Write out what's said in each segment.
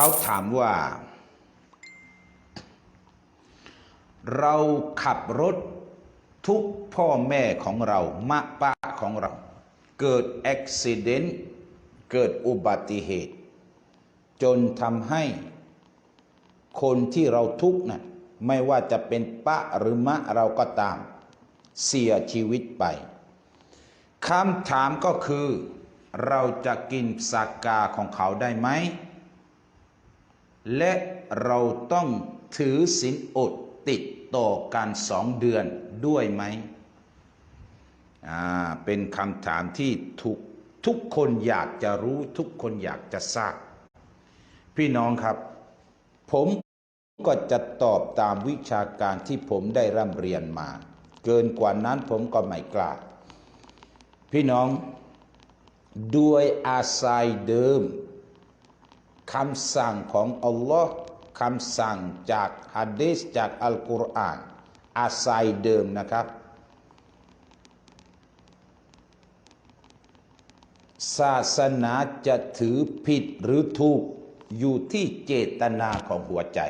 เขาถามว่า เราขับรถทุกพ่อแม่ของเรามะป้าของเรา เกิดอุบิเหตุเกิดอุบัติเหตุ จนทำให้คนที่เราทุกนะ่ะไม่ว่าจะเป็นปะหรือมะเราก็ตาม เสียชีวิตไปคำถามก็คือ เราจะกินสากาของเขาได้ไหม และเราต้องถือศีลอดติดต่อกันสองเดือนด้วยไหมอ่าเป็นคำถามที่ทุกทุกคนอยากจะรู้ทุกคนอยากจะทราบ พี่น้องครับ ผมก็จะตอบตามวิชาการที่ผมได้ร่ำเรียนมา เกินกว่านั้นผมก็ไม่กล้า พี่น้อง ด้วยอาศัยเดิม คำสั่งของอัลลอฮ์คำสั่งจากฮะดีษจากอัลกุรอาน อาศัยเดิมนะครับ ศาสนาจะถือผิดหรือถูกอยู่ที่เจตนาของหัวใจ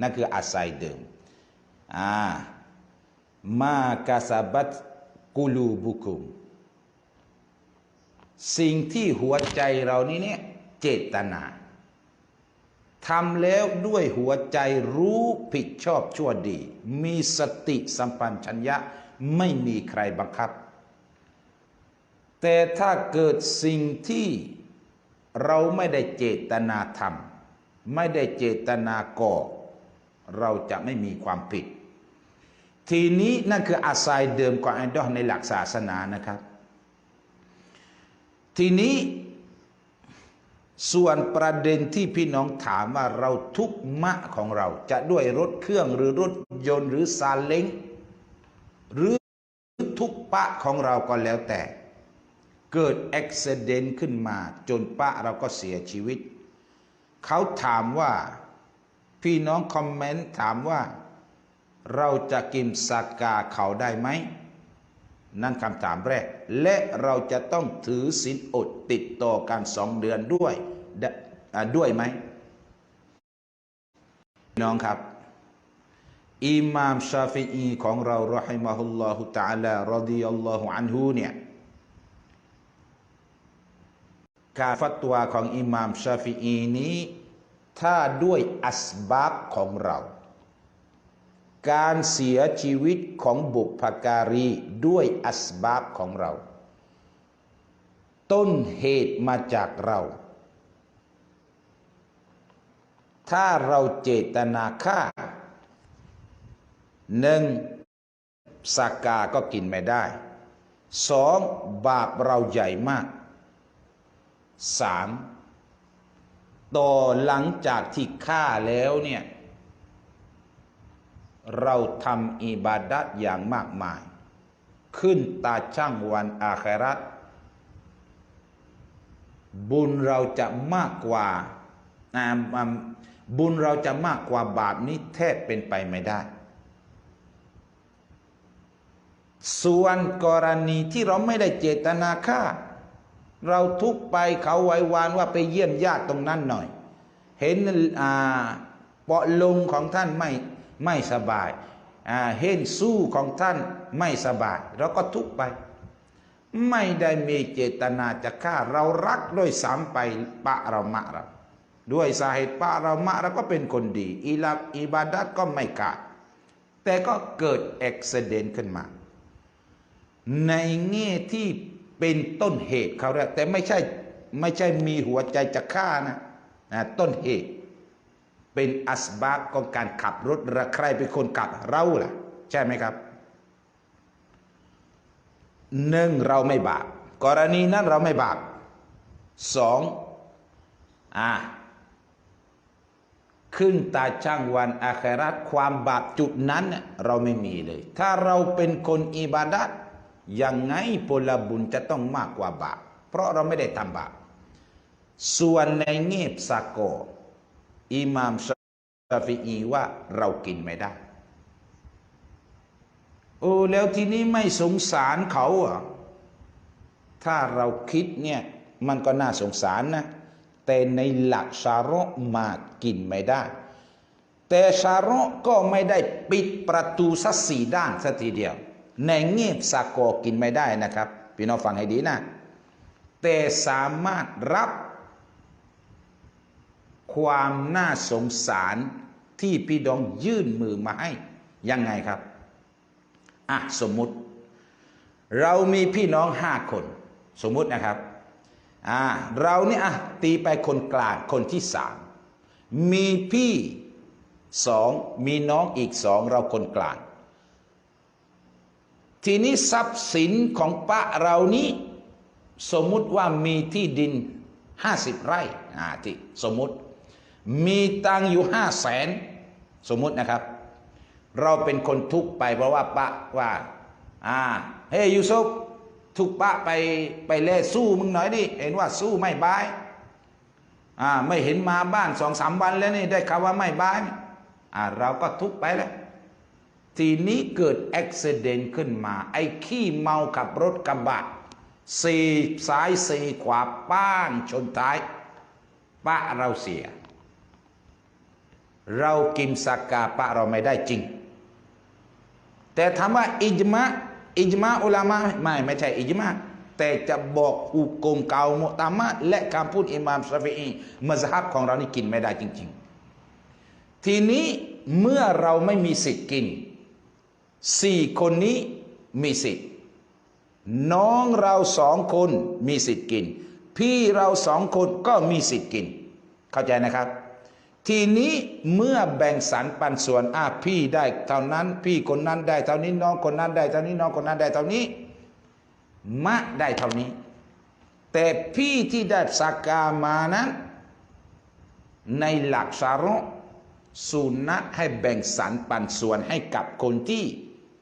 นั่นคืออาศัยเดิมอ่ามากาซาบัตกุลูบุคุม สิ่งที่หัวใจเรานี้เนี่ยเจตนา ทำแล้วด้วยหัวใจรู้ผิดชอบชั่วดี มีสติสัมปันชัญญะไม่มีใครบังคับ แต่ถ้าเกิดสิ่งที่เราไม่ได้เจตนาทำไม่ได้เจตนาก่อ เราจะไม่มีความผิด ทีนี้นั่นคืออาศัยเดิมของไอดอลในหลักศาสนานะครับ ทีนี้ ส่วนประเด็นที่พี่น้องถามว่าเราทุกมะของเรา จะด้วยรถเครื่องหรือรถยนต์หรือซาเล้งหรือทุกปะของเราก็แล้วแต่ เกิดอุบิเหตุขึ้นมา จนปะเราก็เสียชีวิต เขาถามว่าพี่น้องคอมเมนต์ถามว่า เราจะกินสากาเขาได้ไหม นั่นคำถามแรก และเราจะต้องถือศีลอดติดต่อกันสองเดือนด้วยด,ด้วยไหมน้องครับอิหม่ามชาฟีอีของเรารอฮิมะฮุลลอฮุตะอาลารดิยัลลอฮุอันฮูเนี่ยการฟัตวาของอิหม่ามชาฟีอีนี้ ถ้าด้วยอัสบับของเรา การเสียชีวิตของบุพการีด้วยอัสบับของเรา ต้นเหตุมาจากเรา ถ้าเราเจตนาฆ่าหนึ่งสากาก็กินไม่ได้สองบาปเราใหญ่มากสามต่อหลังจากที่ฆ่าแล้วเนี่ย เราทำอิบาดัตอย่างมากมาย ขึ้นตาช่างวันอาครัตบุญเราจะมากกว่าบุญเราจะมากกว่าบาปนี้แทบเป็นไปไม่ได้ ส่วนกรณีที่เราไม่ได้เจตนาฆ่า เราทุกไปเขาไว้วานว่าไปเยี่ยมญาติตรงนั้นหน่อย เห็นอ่าเปาะลงของท่านไม่ ไม่สบายเห็นสู้ของท่านไม่สบาย เราก็ทุกไป ไม่ได้มีเจตนาจะฆ่า เรารักด้วยสามไปปะเรามะเราด้วยสาเหตุปะเรามะเราก็เป็นคนดีอิลาอิบาดัตก็ไม่ขาด แต่ก็เกิดอุบิเหตุขึ้นมา ในแง่ที่เป็นต้นเหตุเขาเรียกแต่ไม่ใช่ไม่ใช่มีหัวใจจะฆ่านะต้นเหตุ เป็นอัสบาบของการขับรถระใครเป็นคนขับเราล่ะ ใช่ไหมครับหนึ่งเราไม่บาปกรณีนั้นเราไม่บาปสองอ่าขึ้นตาช่างวันอาคราตความบาปจุดนั้นเราไม่มีเลย ถ้าเราเป็นคนอิบาดัตยังไงผลบุญจะต้องมากกว่าบาปเพราะเราไม่ได้ทำบาปส่วนในเงียบสากอ อิหม่ามชาฟีอีว่าเรากินไม่ได้ โอ้แล้วทีนี้ไม่สงสารเขาเหรอถ้าเราคิดเนี่ยมันก็น่าสงสารนะ แต่ในหลักชาระมากินไม่ได้ แต่ชาระก็ไม่ได้ปิดประตูสักสี่ด้านสักทีเดียว ในเงียบสากอกินไม่ได้นะครับ พี่น้องฟังให้ดีนะ แต่สามารถรับ ความน่าสงสารที่พี่ดองยื่นมือมาให้ ยังไงครับ อะ สมมุติ เรามีพี่น้องห้าคน สมมุตินะครับ อ่า เราเนี่ยอะ ตีไปคนกลางคนที่สาม มีพี่สองมีน้องอีกสองเราคนกลาง ทีนี้ทรัพย์สินของป้าเรานี้ สมมุติว่ามีที่ดินห้าสิบไร่อ่าที่สมมุติ มีตังอยู่ห้าแสนสมมุตินะครับ เราเป็นคนทุกไปเพราะว่าปะว่า อ่า เฮ้ยยูซุปทุกปะไปไปเล่สู้มึงหน่อยดิเห็นว่าสู้ไม่บาย อ่า ไม่เห็นมาบ้านสองสามวันแล้วนี่ได้ข่าวว่าไม่บายอ่า เราก็ทุกไปแล้วทีนี้เกิดอุบิเหตุขึ้นมา ไอ้ขี้เมาขับรถกระบะสี่ซ้ายสี่ขวาป้างชนท้ายป้าเราเสีย เรากินสากกาปะเราไม่ได้จริง แต่ถามว่าอิจมะอิจมะอุลามะไม่ไม่ใช่อิจมะแต่จะบอกอุกมเกามุตามะและคำพูดอิหม่ามชาฟีอีมัซฮับของเรานี่กินไม่ได้จริง ๆ ทีนี้เมื่อเราไม่มีสิทธิ์กินสี่คนนี้มีสิทธิ์น้องเราสองคนมีสิทธิ์กิน พี่เราสองคนก็มีสิทธิ์กิน เข้าใจนะครับ ทีนี้เมื่อแบ่งสรรปันส่วนอาพี่ได้เท่านั้น พี่คนนั้นได้เท่านี้น้องคนนั้นได้เท่านี้น้องคนนั้นได้เท่านี้ มะได้เท่านี้ แต่พี่ที่ได้สักกามานั้น ในหลักสาระสุนัตให้แบ่งสรรปันส่วนให้กับคนที่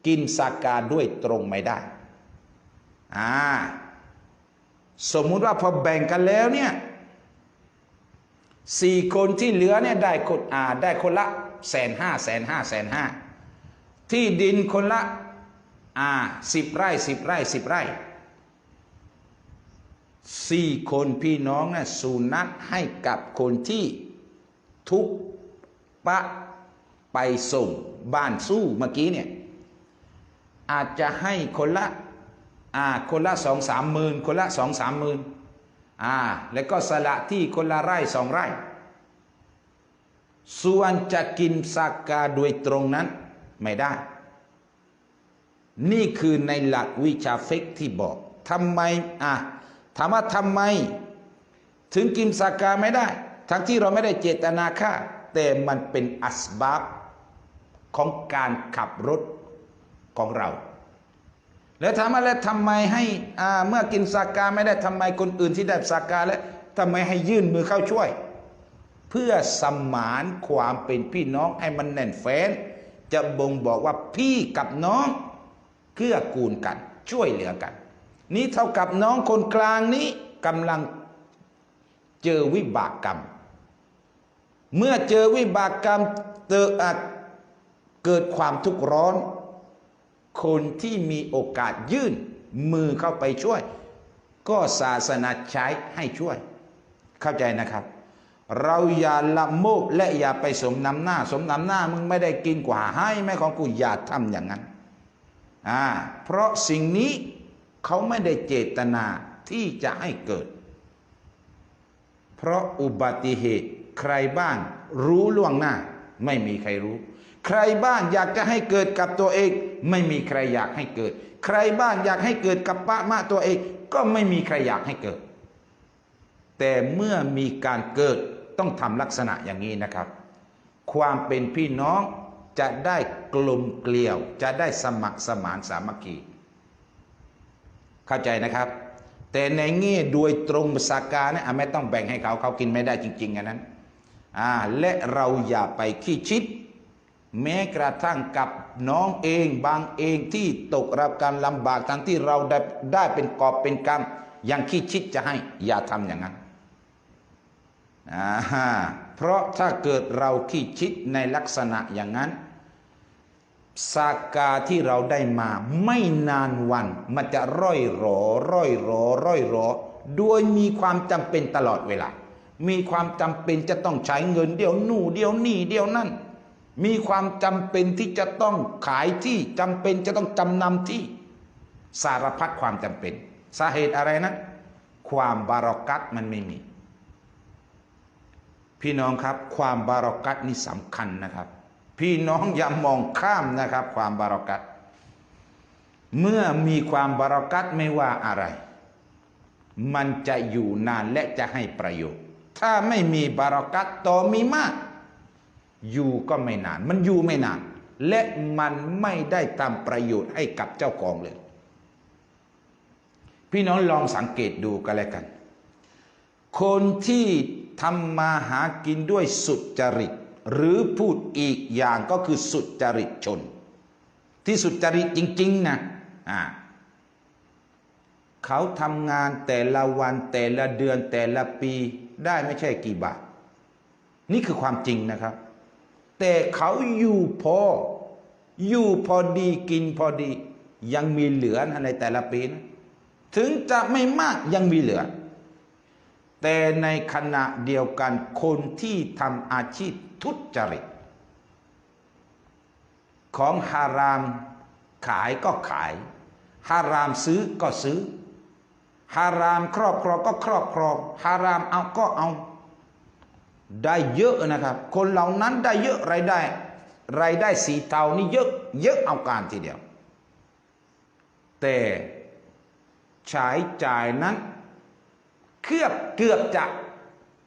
กินสักกาด้วยตรงไม่ได้อ่าสมมุติว่าพอแบ่งกันแล้วเนี่ย สี่คนที่เหลือเนี่ยได้คนอ่าได้คนละแสนห้าแสนห้าแสนห้าที่ดินคนละอ่าสิบไร่สิบไร่สิบไร่สี่คนพี่น้องนะ่ะสูนัดให้กับคนที่ทุกปะไปส่งบ้านสู้เมื่อกี้เนี่ยอาจจะให้คนละอ่าคนละสองสามหมื่นคนละสองสามหมื่น อ่าแล้วก็สละที่คนละไร่สองไร่ ส่วนจะกินสักกาโดยตรงนั้นไม่ได้ นี่คือในหลักวิชาฟิกที่บอกทำไมอะถามว่าทำไม ถึงกินสักกาไม่ได้ ทั้งที่เราไม่ได้เจตนาฆ่า แต่มันเป็นอัสบับของการขับรถของเรา แล้วถามว่าแล้วทำไมให้เมื่อกินสักกาไม่ได้ทำไมคนอื่นที่ได้สักกาแล้วทำไมให้ยื่นมือเข้าช่วย เพื่อสมานความเป็นพี่น้องให้มันแน่นแฟ้นจะบ่งบอกว่าพี่กับน้องเกื้อกูลกัน ช่วยเหลือกัน นี่เท่ากับน้องคนกลางนี้กำลังเจอวิบากกรรม เมื่อเจอวิบากกรรมเติดเกิดความทุกข์ร้อน คนที่มีโอกาสยื่นมือเข้าไปช่วย ก็ศาสนาใช้ให้ช่วย เข้าใจนะครับ เราอย่าละโมบและอย่าไปสมน้ำหน้า สมน้ำหน้ามึงไม่ได้กินกว่าให้แม่ของกูอย่าทำอย่างนั้นอ่าเพราะสิ่งนี้เขาไม่ได้เจตนาที่จะให้เกิด เพราะอุบัติเหตุใครบ้างรู้ล่วงหน้า ไม่มีใครรู้ ใครบ้างอยากจะให้เกิดกับตัวเอง ไม่มีใครอยากให้เกิด ใครบ้างอยากให้เกิดกับป้ามะตัวเอง ก็ไม่มีใครอยากให้เกิด แต่เมื่อมีการเกิดต้องทำลักษณะอย่างนี้นะครับ ความเป็นพี่น้องจะได้กลมเกลียว จะได้สมัครสมานสามัคคี เข้าใจนะครับ แต่ในแง่โดยตรงสากาเนี่ยอะไม่ต้องแบ่งให้เขาเขากินไม่ได้จริง ๆ อันนั้น อ่า และเราอย่าไปขี้ชิด แม้กระทั่งกับน้องเองบางเองที่ตกรับการลำบากทั้งที่เราได้ได้เป็นกอบเป็นกรรมยังขี้ชิดจะให้อย่าทำอย่างนั้นอ่าเพราะถ้าเกิดเราขี้ชิดในลักษณะอย่างนั้นสากาที่เราได้มาไม่นานวัน มันจะร่อยหรอ ร่อยหรอ ร่อยหรอ โดยมีความจำเป็นตลอดเวลา มีความจำเป็นจะต้องใช้เงินเดี๋ยวหนู่เดี๋ยวนี่เดี๋ยวนั่น มีความจำเป็นที่จะต้องขายที่จำเป็นจะต้องจำนำที่สารพัดความจำเป็นสาเหตุอะไรนะ ความบารอกัตมันไม่มี พี่น้องครับ ความบารอกัตนี่สำคัญนะครับ พี่น้องอย่ามองข้ามนะครับ ความบารอกัตเมื่อมีความบารอกัตไม่ว่าอะไร มันจะอยู่นานและจะให้ประโยชน์ ถ้าไม่มีบารอกัตต่อมีมาก อยู่ก็ไม่นาน มันอยู่ไม่นาน และมันไม่ได้ตามประโยชน์ให้กับเจ้าของเลย พี่น้องลองสังเกตดูกันแล้วกัน คนที่ทำมาหากินด้วยสุจริต หรือพูดอีกอย่างก็คือสุจริตชน ที่สุจริตจริง ๆ นะอ่าเขาทำงานแต่ละวันแต่ละเดือนแต่ละปีได้ไม่ใช่กี่บาท นี่คือความจริงนะครับ แต่เขาอยู่พอ อยู่พอดีกินพอดี ยังมีเหลือในแต่ละปีนะถึงจะไม่มากยังมีเหลือ แต่ในขณะเดียวกันคนที่ทำอาชีพทุจริต ของฮารามขายก็ขายฮารามซื้อก็ซื้อฮารามครอบครองก็ครอบครองฮารามเอาก็เอา ได้เยอะนะครับ คนเหล่านั้นได้เยอะรายได้ รายได้สีเทานี่เยอะเยอะเอาการทีเดียว แต่ใช้จ่ายนั้นเกือบเกือบจะ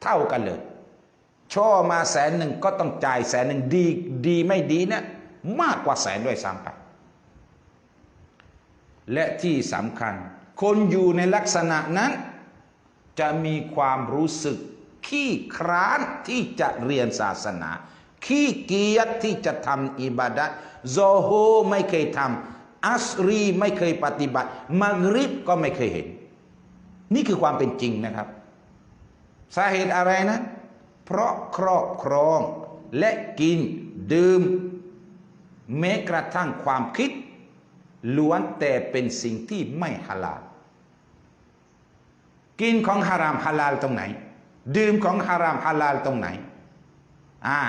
เท่ากันเลยช่อมาแสนหนึ่งก็ต้องจ่ายแสนหนึ่งดีดีไม่ดีเนะี่ยมากกว่าแสนด้วยซ้ำไป และที่สำคัญ คนอยู่ในลักษณะนั้น จะมีความรู้สึก ขี้คร้านที่จะเรียนศาสนา ขี้เกียจที่จะทำอิบาดะโซโฮไม่เคยทำอัสรีไม่เคยปฏิบัติ มักริบก็ไม่เคยเห็น นี่คือความเป็นจริงนะครับ สาเหตุอะไรนะ เพราะครอบครองและกินดื่มแม้กระทั่งความคิด ล้วนแต่เป็นสิ่งที่ไม่ฮาลาลกินของฮารามฮาลาลตรงไหน ดื่มของฮารามฮาลาลตรงไหนอ่า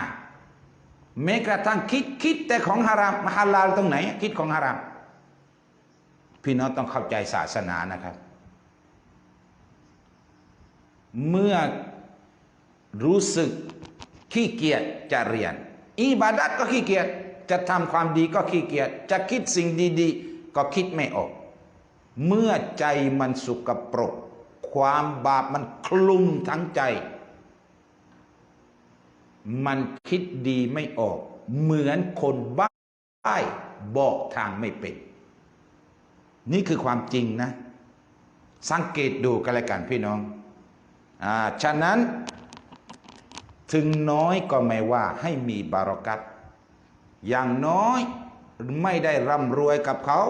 แม้กระทั่งคิดคิดแต่ของฮารามฮาลาลตรงไหน คิดของฮาราม พี่น้องต้องเข้าใจศาสนานะครับ เมื่อรู้สึกขี้เกียจจะเรียน อิบาดัตก็ขี้เกียจจะทำความดีก็ขี้เกียจจะคิดสิ่งดี ๆ ก็คิดไม่ออก เมื่อใจมันสุกปรก ความบาปมันคลุมทั้งใจ มันคิดดีไม่ออก เหมือนคนบ้าบอกทางไม่เป็น นี่คือความจริงนะ สังเกตดูกันเลยกันพี่น้องอ่าฉะนั้น ถึงน้อยก็ไม่ว่าให้มีบารอกัตอย่างน้อยไม่ได้ร่ำรวยกับเขา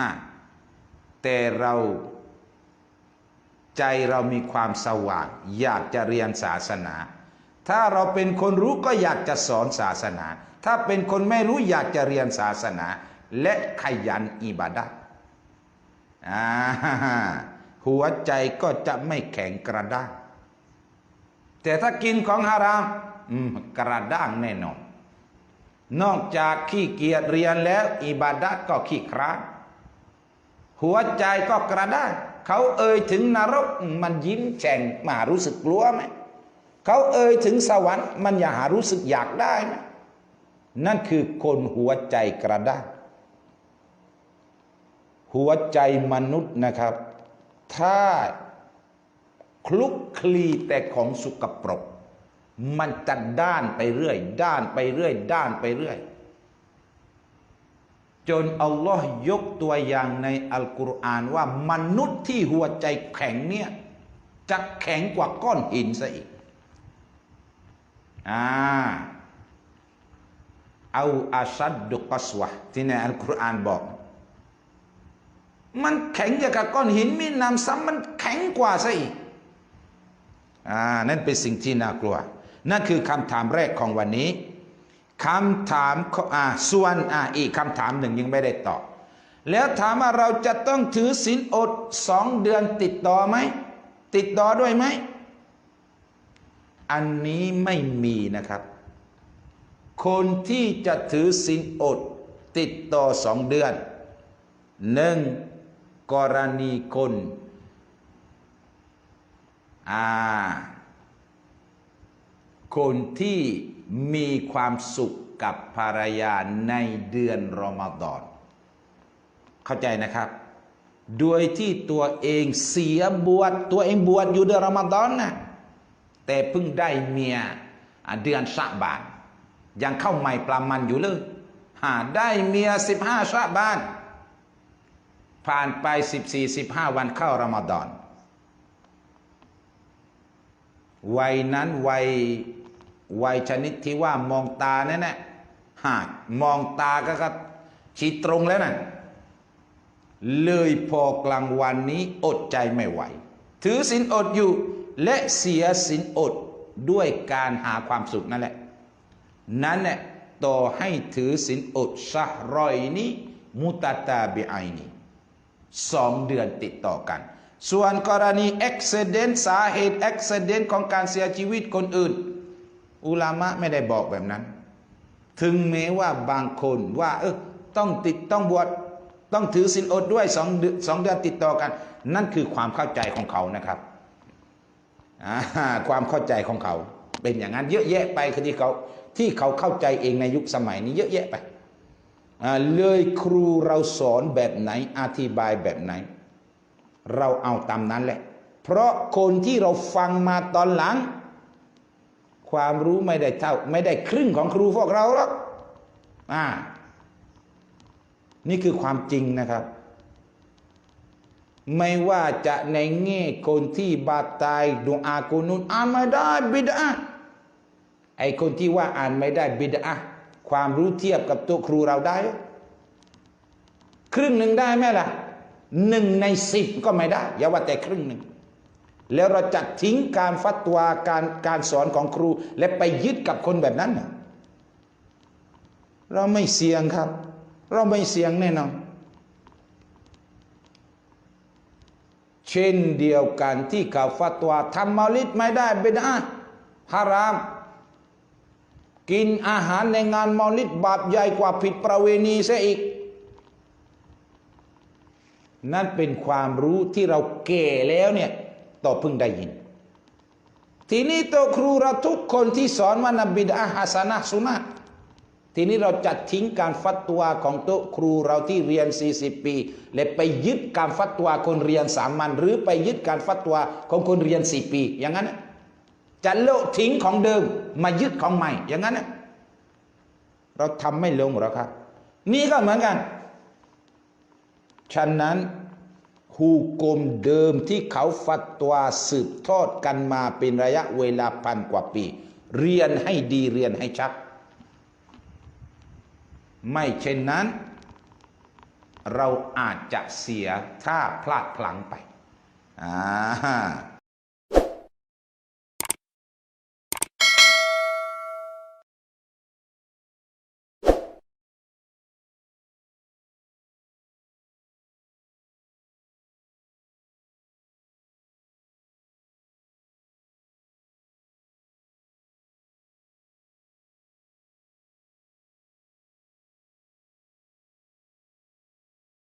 ฮะแต่เรา ใจเรามีความสว่าง อยากจะเรียนศาสนา ถ้าเราเป็นคนรู้ก็อยากจะสอนศาสนา ถ้าเป็นคนไม่รู้อยากจะเรียนศาสนา และขยันอิบาดะหัวใจก็จะไม่แข็งกระด้าง แต่ถ้ากินของฮารามกระด้างแน่นอน นอกจากขี้เกียจเรียนแล้วอิบาดัตก็ขี้คร้านหัวใจก็กระด้าง เขาเอ่ยถึงนรกมันยิ้มแฉ่งมารู้สึกกลัวไหมเขาเอ่ยถึงสวรรค์มันอยากหารู้สึกอยากได้ไหมนั่นคือคนหัวใจกระด้างหัวใจมนุษย์นะครับ ถ้าคลุกคลีแต่ของสุกปรก มันจะด้านไปเรื่อย ด้านไปเรื่อย ด้านไปเรื่อย จนอัลลอฮ์ยกตัวอย่างในอัลกุรอานว่ามนุษย์ที่หัวใจแข็งเนี่ยจะแข็งกว่าก้อนหินซะอีกอ่าเอาอาชัดดุกัสวะที่ในอัลกุรอานบอก มันแข็งอย่างกับก้อนหินมีน้ำซ้ำมันแข็งกว่าซะอีกอ่านั่นเป็นสิ่งที่น่ากลัว นั่นคือคำถามแรกของวันนี้ คำถามอ่าส่วนอ่าอีกคำถามหนึ่งยังไม่ได้ตอบแล้วถามว่าเราจะต้องถือศีลอดสองเดือนติดต่อไหม ติดต่อด้วยไหม อันนี้ไม่มีนะครับ คนที่จะถือศีลอดติดต่อสองเดือนหนึ่งกรณีคนอ่าคนที่ มีความสุขกับภรรยาในเดือนรอมฎอน เข้าใจนะครับ โดยที่ตัวเองเสียบวชตัวเองบวชอยู่เดือนรอมฎอนนะแต่เพิ่งได้เมียเดือนชะบาน ยังเข้าใหม่ปลามันอยู่เลยหาได้เมียสิบห้าชะบาน ผ่านไปสิบสี่สิบห้าวันเข้ารอมฎอน วัยนั้นวัย วัยชนิดที่ว่ามองตานั่นแหละหากมองตาก็ครับชี้ตรงแล้วนะ่ะเลยพอกลางวันนี้อดใจไม่ไหว ถือสินอดอยู่ และเสียสินอดด้วยการหาความสุขนั่นแหละ นั้นแหละต่อให้ถือสินอดชะรอยนี้มุตตาบิไอนี้สองเดือนติดต่อกัน ส่วนกรณีอุบิเหตุสาเหตุอุบิเหตุของการเสียชีวิตคนอื่น อุลามะไม่ได้บอกแบบนั้น ถึงแม้ว่าบางคนว่า เออต้องติดต้องบวชต้องถือศีลอดด้วยสองเดือนสองเดือนติดต่อกัน นั่นคือความเข้าใจของเขานะครับความเข้าใจของเขา เป็นอย่างนั้นเยอะแยะไปคือที่เขาที่เขาเข้าใจเองในยุคสมัยนี้เยอะแยะไปเลยครูเราสอนแบบไหนอธิบายแบบไหน เราเอาตามนั้นแหละ เพราะคนที่เราฟังมาตอนหลัง ความรู้ไม่ได้เท่า ไม่ได้ครึ่งของครูพวกเราหรอกอ่านี่คือความจริงนะครับ ไม่ว่าจะในแง่คนที่บาตายดูอากุนุนอ่านไม่ได้บิดาไอคนที่ว่าอ่านไม่ได้บิดาความรู้เทียบกับตัวครูเราได้ ครึ่งหนึ่งได้ไหมล่ะหนึ่งในสิบก็ไม่ได้อย่าว่าแต่ครึ่งหนึ่ง แล้วเราจะทิ้งการฟัตวาการการสอนของครู และไปยึดกับคนแบบนั้น เราไม่เสี่ยงครับ เราไม่เสี่ยงแน่นอนเช่นเดียวกันที่เขาฟัตวาทำมาลิดไม่ได้เบดาฮาราม กินอาหารในงานมาลิดบาปใหญ่กว่าผิดประเวณีเสียอีกนั่นเป็นความรู้ที่เราแก่แล้วเนี่ย ต่อเพิ่งได้ยิน ทีนี้ตัวครูเราทุกคนที่สอนว่านบิดาฮัสนะสุนะทีนี้เราจะทิ้งการฟัตวาของต๊ะครูเราที่เรียน 40 ปี และไปยึดการฟัตวาคนเรียนสามัญหรือไปยึดการฟัตวาของคนเรียน 4 ปี อย่างนั้นจะโลดทิ้งของเดิมมายึดของใหม่ อย่างนั้นเราทำไม่ลงหรอกครับ นี่ก็เหมือนกัน ฉะนั้น ฮูกมเดิมที่เขาฟัตวาสืบทอดกันมาเป็นระยะเวลาพันกว่าปี เรียนให้ดีเรียนให้ชัด ไม่เช่นนั้น เราอาจจะเสียถ้าพลาดพลั้งไปอ่า